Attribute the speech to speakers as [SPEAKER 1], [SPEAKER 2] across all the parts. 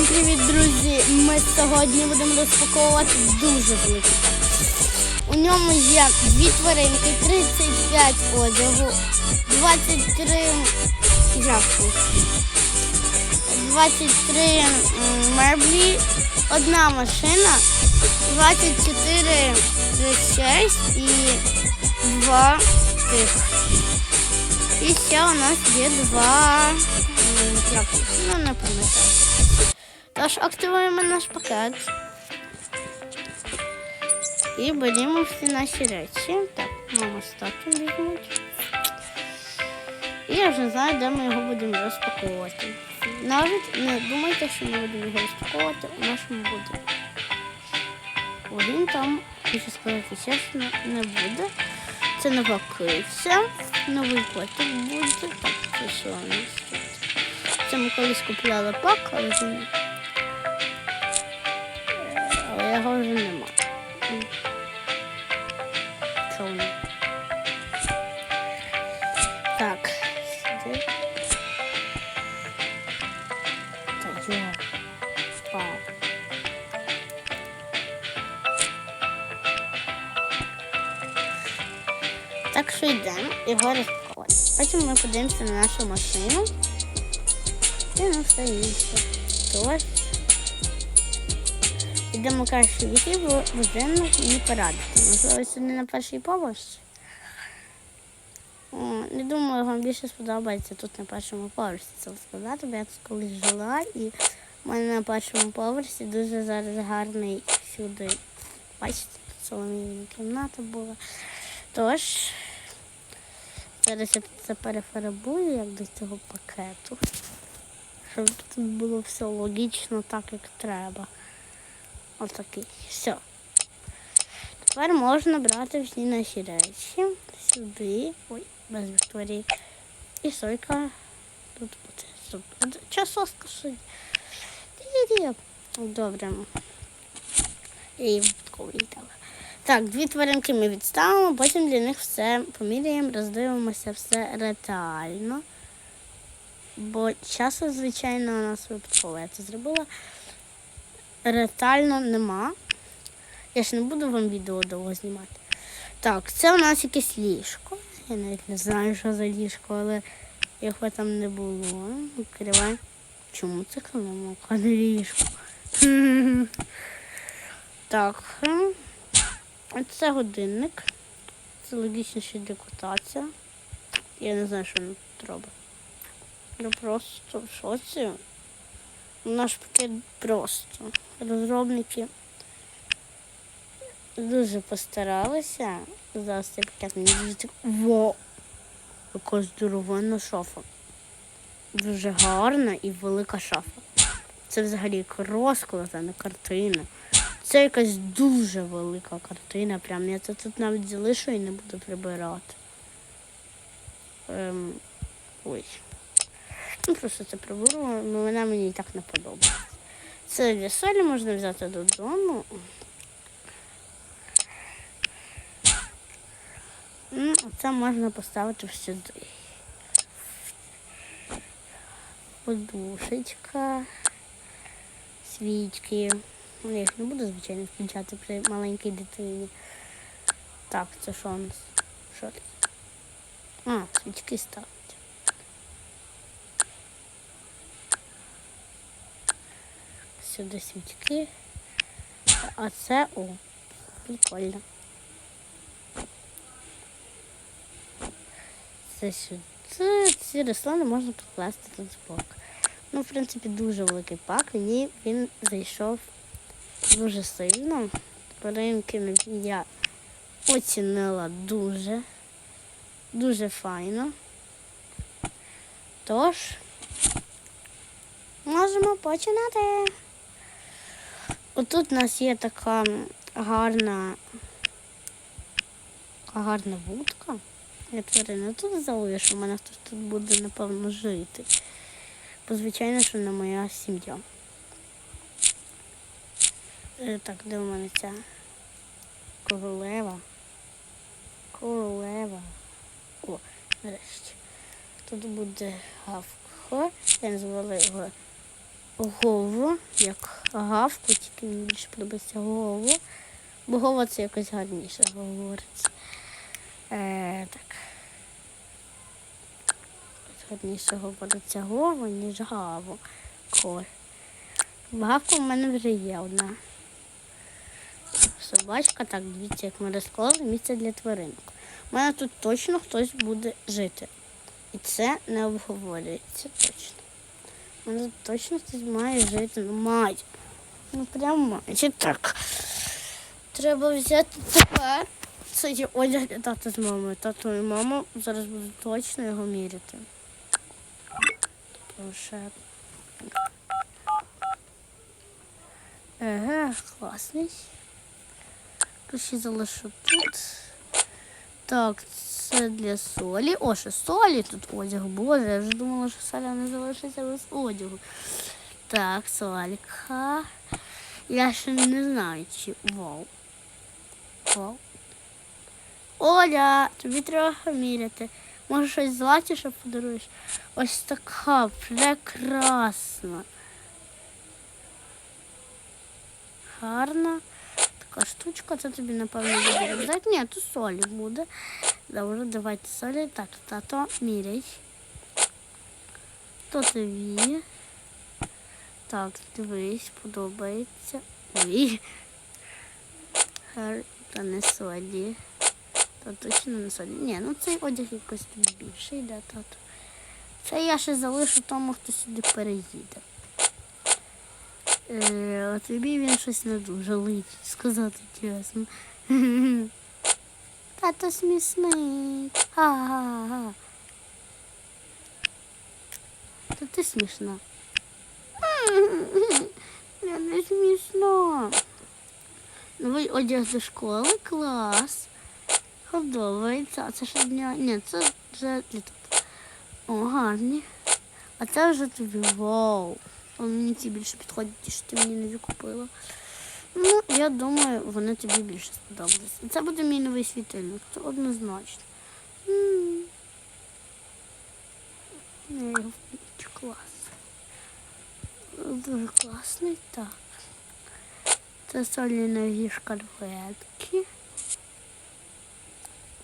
[SPEAKER 1] Всім привіт, друзі! Ми сьогодні будемо розпаковувати дуже великий. У ньому є дві тваринки, 35 одягу, 23 жаху, 23 меблі, одна машина, 24 речей і два тих. І ще у нас є два м, ну не пам'ятаю. Тож активуємо наш пакет. І беремо всі наші речі. Так, мама стату візьмуть. І я вже знаю, де ми його будемо розпаковувати. Навіть не думайте, що ми будемо його розпаковувати у нашому будинку. Він там, хочу сказати чесно, не буде. Це нова киця, новий котик буде. Так, це у нас тут? Це ми колись купляли пак, але він. Його вже нема. Чому? Так, сюди. Так. Пак. Так що йдемо його розпаковувати. Потім ми подивимося на нашу машину. І на все інше. Тож. Йдемо краще війти в будинок і порадити. Можливо, сьогодні на перший поверсі. Не думаю, вам більше сподобається тут на першому поверсі це сказати, бо я тут колись жила і в мене на першому поверсі дуже зараз гарний всюди. Бачите, тут соломійна кімната була. Тож, зараз я це перефарбую як до цього пакету. Щоб тут було все логічно так, як треба. Отакий. Все. Тепер можна брати всі наші речі сюди. Ой, без Вікторії. І сойка тут буде. Стоїть? Ді-ді-ді. Добре. Я її. Так, дві тваринки ми відставимо, потім для них все поміряємо, роздивимося все ретельно. Бо часу, звичайно, у нас випадково я це зробила. Ретельно нема. Я ж не буду вам відео довго знімати. Так, це у нас якесь ліжко. Я навіть не знаю, що за ліжко, але його там не було. Відкривай. Чому це килимок, а не ліжко? Так. Це годинник. Це логічніша декотація. Я не знаю, що тут робить. Я просто в шоці. Наш пакет просто. Розробники дуже постаралися. Зараз цей пакет мені дуже. Во! Яка здоровенна шафа. Дуже гарна і велика шафа. Це взагалі розклад, а не картина. Це якась дуже велика картина. Прям я це тут навіть залишу і не буду прибирати. Ем, ой. Ну, просто це приберу, але вона мені і так не подобається. Це для солі можна взяти додому. Ну, це можна поставити сюди. Подушечка, свічки. Ну, Я їх не буду, звичайно, включати при маленькій дитині. Так, це що у? А, свічки ставить. Сюди свічки. А це о, прикольно. Це сюди. Ці рослини можна покласти тут збоку. Ну, в принципі, дуже великий пак. Мені він зайшов дуже сильно. Тваринки я оцінила дуже, дуже файно. Тож, можемо починати. Отут у нас є така гарна, гарна вудка. Я тварина тут залишу, у мене хтось тут буде, напевно, жити. Бо, звичайно, що не моя сім'я. Е, Так, де у мене ця королева? Королева. О, нарешті. Тут буде гавко. Я назвала його Гову, як гавку, тільки мені більше подобається гову. Бо гова це якось гарніше говориться. Е, так. Гарніше говориться гову, ніж гаву. Кор. Гавка в мене вже є одна. Собачка, так, дивіться, як ми розклали місце для тваринок. У мене тут точно хтось буде жити. І це не обговорюється точно. Тут точно хтось має жити. Має. Ну прям. Чи так. Треба взяти тепер. Це є одяг для тата з мамою. Тато і мама зараз будуть точно його міряти. Проше. Еге, класний. Ще залишу тут. Так, це для солі. О, ще солі тут одяг. Боже, я вже думала, що соля не залишиться без одягу. Так, солька. Я ще не знаю, чи вау. Вау. Оля, тобі треба міряти. Може щось златіше подаруєш? Ось така прекрасна. Гарна. Така штучка, це тобі, напевно, буде рюкзак. Ні, тут солі буде. Добре, давайте солі. Так, тато, міряй. То тобі. Так, дивись, подобається. Ой. Гар- Та не солі. Та точно не солі. Ні, ну цей одяг якось більше йде, тато. Це я ще залишу тому, хто сюди переїде. Е, а тобі він щось не дуже личить, сказати чесно. Тато смішний. Ха-ха-ха. Та ти смішна. Я не смішно. Новий одяг до школи, клас. Подобається. А це ще дня. Ні, це вже тут. О, гарні. А це вже тобі вау. Мені ці більше підходять, ті, що ти мені не купила. Ну, я думаю, вони тобі більше сподобались. Це буде мій новий світильник, це однозначно. Клас. Дуже класний, так. Це солінові шкарпетки.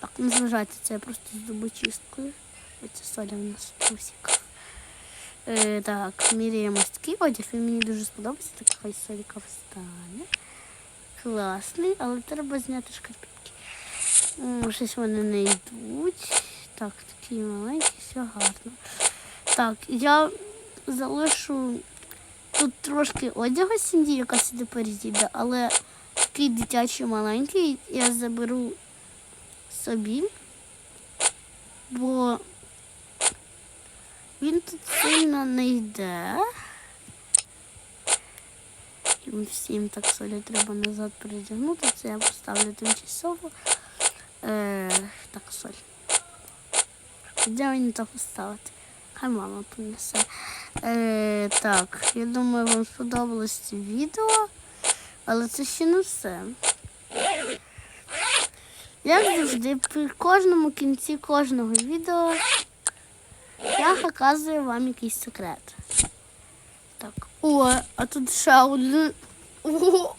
[SPEAKER 1] Так, не зважайте, це я просто з зубочисткою. Це соля в нас в трусиках. Е, так, міряємо такий одяг. Він мені дуже сподобається, так хай встане. Класний, але треба зняти шкарпетки. Щось вони не йдуть. Так, такі маленькі, все гарно. Так, я залишу тут трошки одягу сім'ї, яка сюди переїде, але такий дитячий маленький я заберу собі, бо він тут сильно не йде. Всім так солі треба назад передягнути. Це я поставлю тимчасово. Е, так, соль. Де мені то поставити? Хай мама принесе. Е, так, я думаю, вам сподобалось це відео, але це ще не все. Як завжди, при кожному кінці кожного відео я показую вам якийсь секрет. Так. О, а тут ще один. О!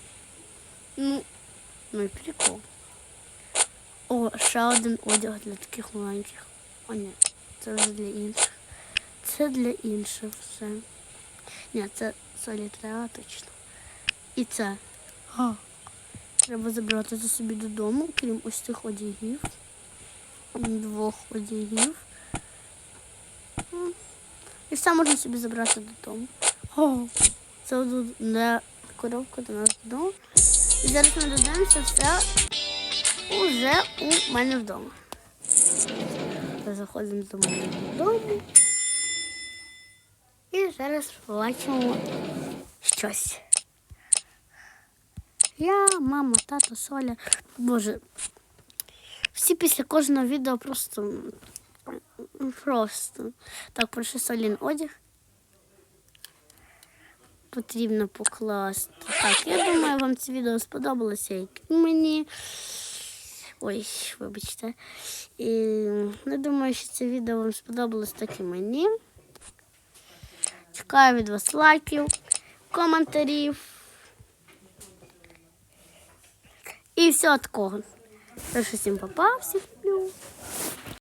[SPEAKER 1] Ну, ну і прикол. О, ще один одяг для таких маленьких. О, ні, це вже для інших. Це для інших все. Ні, це солі треба точно. І це. А. Треба забрати це собі додому, крім ось цих одягів. Двох одягів. І все можна собі забрати додому. О, це не коробка до нас додому. І зараз ми додаємося все уже у мене вдома. Заходимо до мене додому. І зараз побачимо щось. Я, мама, тато, Соля. Боже. Всі після кожного відео просто. Просто. Так, перший солін одяг. Потрібно покласти. Так, я думаю, вам це відео сподобалося, як мені. Ой, вибачте. І я думаю, що це відео вам сподобалось так і мені. Чекаю від вас лайків. коментарів. І все такого. Тож усім попав, всіх люблю.